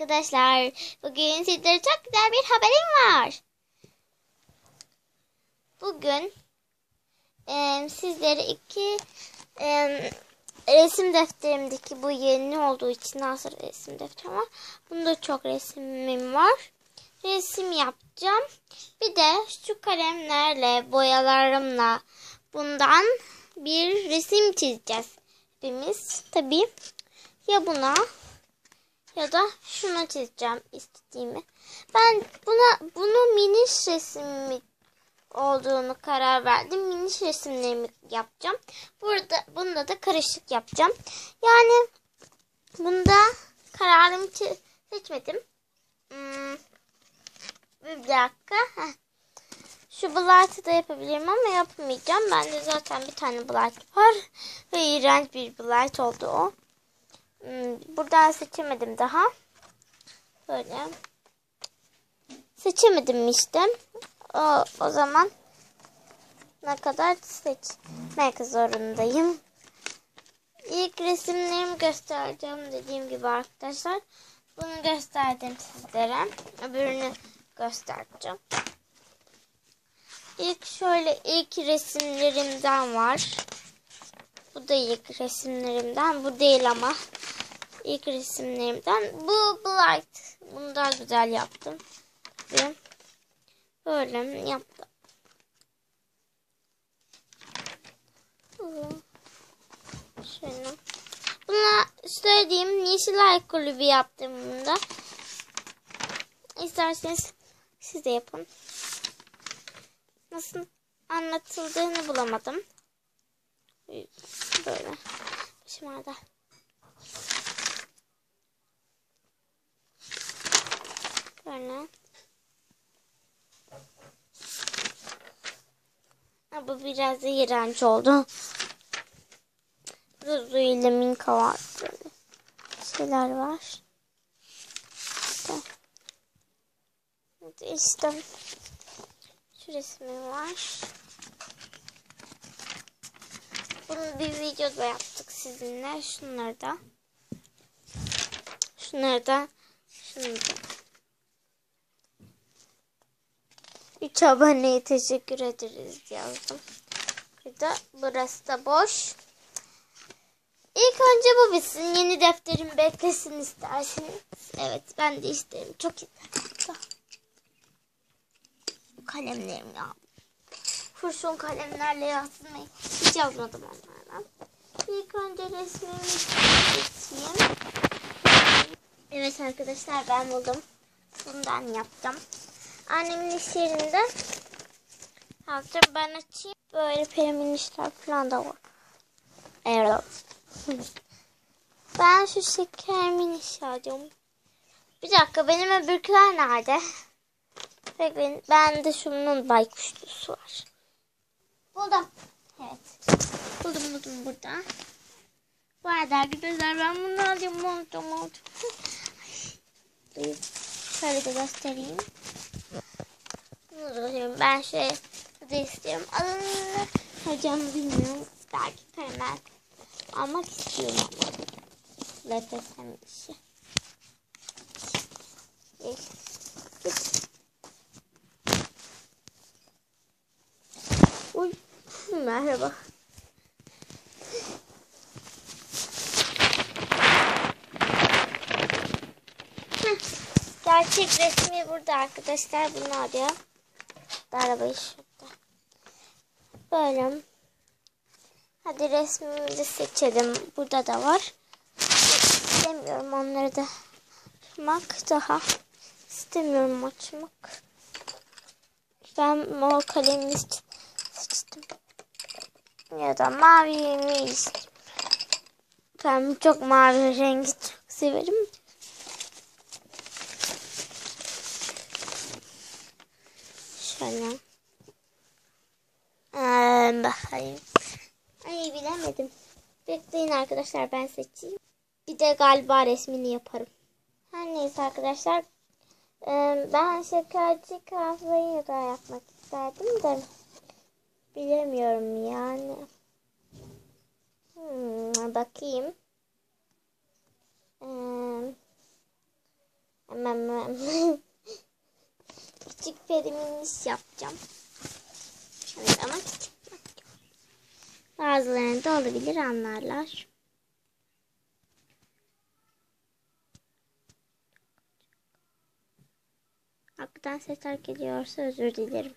arkadaşlar. Bugün sizlere çok güzel bir haberim var. Bugün e, sizlere iki e, resim defterimdeki bu yeni olduğu için nasıl resim defterim var. Bunda çok resimim var. Resim yapacağım. Bir de şu kalemlerle, boyalarımla bundan bir resim çizeceğiz. Hepimiz tabii ya buna ya da şuna çizeceğim istediğimi. Ben buna bunu miniş resmi olduğunu karar verdim. Miniş resimlerimi yapacağım. Burada bunda da karışık yapacağım. Yani bunda kararımı seçmedim. Hmm, bir dakika. Heh. Şu blight'ı da yapabilirim ama yapmayacağım. Bende zaten bir tane blight var. Ve iğrenç bir blight oldu o. Hmm, buradan seçemedim daha. Böyle. Seçemedim işte. O, o zaman ne kadar seçmek zorundayım. İlk resimlerimi göstereceğim dediğim gibi arkadaşlar. Bunu gösterdim sizlere. Öbürünü göstereceğim. İlk şöyle ilk resimlerimden var. Bu da ilk resimlerimden. Bu değil ama ilk resimlerimden. Bu Blight. Bunu daha güzel yaptım. Böyle yaptım. Şöyle. Buna söylediğim Yeşilay Kulübü yaptım bunda. İsterseniz siz de yapın. Nasıl anlatıldığını bulamadım. Böyle. Başım ağrıdı. Böyle. Ha, bu biraz da iğrenç oldu. Zuzu ile Minka var. Böyle şeyler var. İşte. İşte. Şu resmi var. Bunu bir videoda yaptık sizinle. Şunları da. Şunları da. Şunu da. 3 aboneye teşekkür ederiz yazdım. Bir de burası da boş. İlk önce bu bitsin. Yeni defterim beklesin isterseniz. Evet ben de isterim. Çok. Kalemlerim ya. Kurşun kalemlerle yazmayı hiç yazmadım onlardan. İlk önce resmimi çizeyim. Evet arkadaşlar ben buldum. Bundan yaptım. Annemin iş yerinde yaptım. Ben açayım. Böyle pelimin işler falan da var. Evet. Ben şu şeker iş alacağım. Bir dakika benim öbürküler nerede? Bekleyin. Ben de şunun baykuşlusu var. Buldum. Evet. Buldum buldum burada. Bu arada arkadaşlar ben bunu alacağım. Alacağım alacağım. Şöyle de göstereyim. Ben şey de istiyorum. Adını hocam bilmiyorum. Belki karamel almak istiyorum ama. LPS'm işi. Uy, merhaba. Gerçek resmi burada arkadaşlar. Bunu arıyor. Arabayı şurada. Böyle. Hadi resmimizi seçelim. Burada da var. İstemiyorum onları da açmak daha. istemiyorum açmak. Ben mor kalemini seçtim. Ya da mavi istiyorum. Ben çok mavi rengi çok severim. Şöyle. Ee, bakayım. Ay bilemedim. Bekleyin arkadaşlar ben seçeyim. Bir de galiba resmini yaparım. Her neyse arkadaşlar. Ben şekerci kahveyi da yapmak isterdim de. Bilemiyorum yani. Hmm, bakayım. Ee, küçük periminiş yapacağım. Şöyle ama küçük. Bazılarında olabilir anlarlar. Arkadan sesler geliyorsa özür dilerim.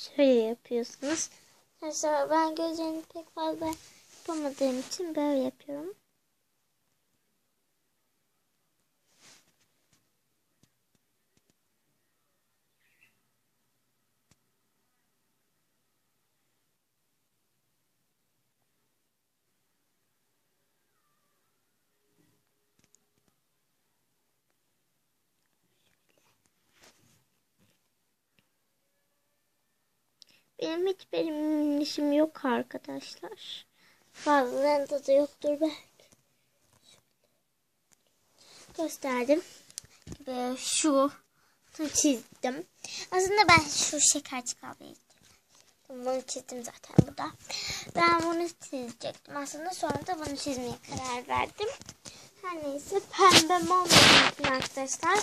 Şöyle yapıyorsunuz. Mesela ben gözlerini pek fazla yapamadığım için böyle yapıyorum. Benim hiç benim işim yok arkadaşlar. Bazılarında da yoktur belki. Gösterdim. Gibi şu çizdim. Aslında ben şu şeker kahveyi bunu çizdim zaten burada. Ben bunu çizecektim aslında. Sonra da bunu çizmeye karar verdim. Her neyse pembe için arkadaşlar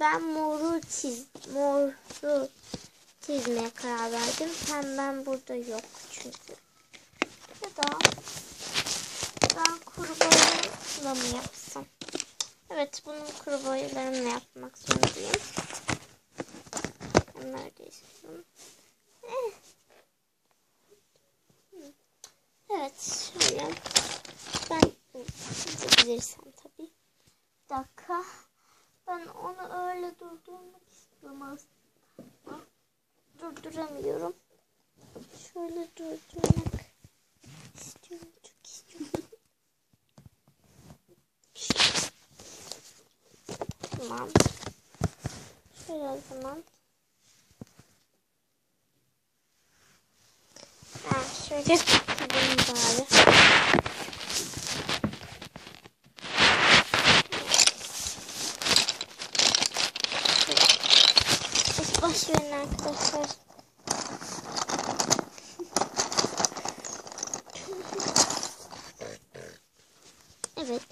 ben moru çiz moru çizmeye karar verdim. Pembem burada yok çünkü. Ya da ben kuru mı yapsam? Evet bunun kuru yapmak zorundayım. Neredeyse. Eh. Evet şöyle. Ben çizebilirsem tabii. Bir dakika. Ben onu öyle durdurmak istiyorum aslında durduramıyorum. Şöyle durdurmak istiyorum. Çok istiyorum. Tamam. Şöyle o zaman. Ben şöyle tutayım bari. Boş verin arkadaşlar. Evet.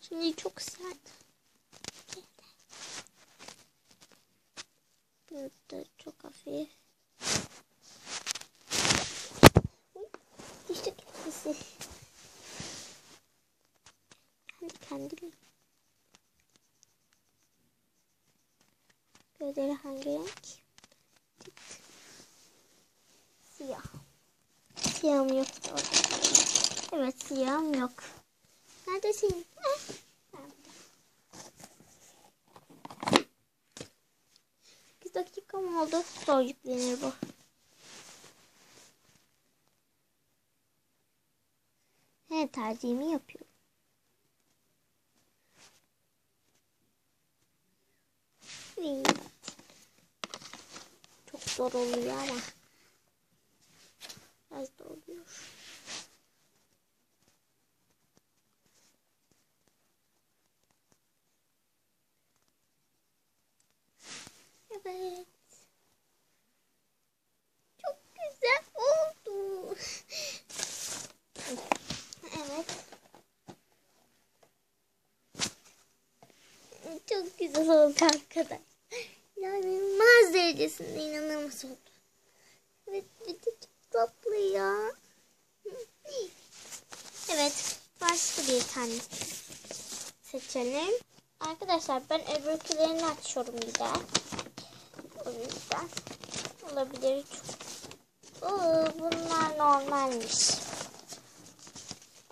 Şimdi çok sert. Burada çok hafif. İşte kendisi. Kendine. Gözleri hangi renk? Siyah. Siyahım yok orada. Evet siyahım yok. Neredesin? Eh. Dakika mı oldu? Zor yüklenir bu. He tercihimi yapıyorum. Evet. Çok zor oluyor ama. Biraz da oluyor. Evet. Çok güzel oldu. Evet. Çok güzel oldu arkadaşlar. Yani inanılmaz derecesinde inanılmaz oldu. Evet bir de çok tatlı ya. Evet başka bir tane seçelim. Arkadaşlar ben öbürkülerini açıyorum bir daha. O yüzden olabilir çok. Oo, bunlar normalmiş.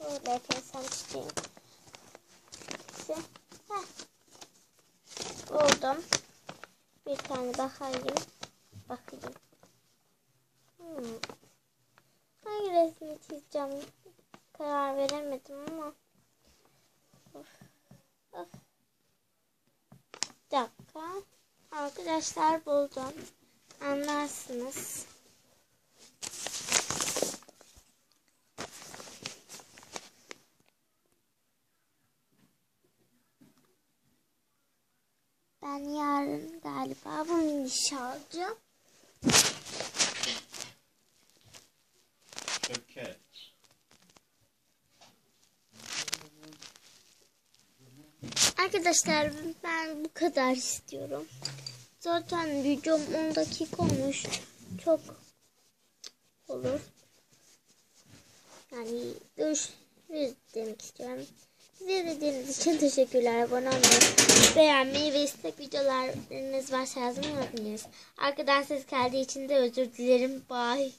Böyle efendim tutayım. Heh. Buldum. Bir tane bakayım. Bakayım. Hmm. çizeceğim karar veremedim ama. Of. Of. Bir dakika. Arkadaşlar buldum. Anlarsınız. Ben yarın galiba işe alacağım. Okay. Arkadaşlar ben bu kadar istiyorum. Zaten videom 10 dakika olmuş. Çok olur. Yani görüşürüz demek istiyorum. Bizi izlediğiniz için teşekkürler. Abone olmayı, beğenmeyi ve istek videolarınız varsa yazmayı unutmayınız. Arkadan ses geldiği için de özür dilerim. Bye.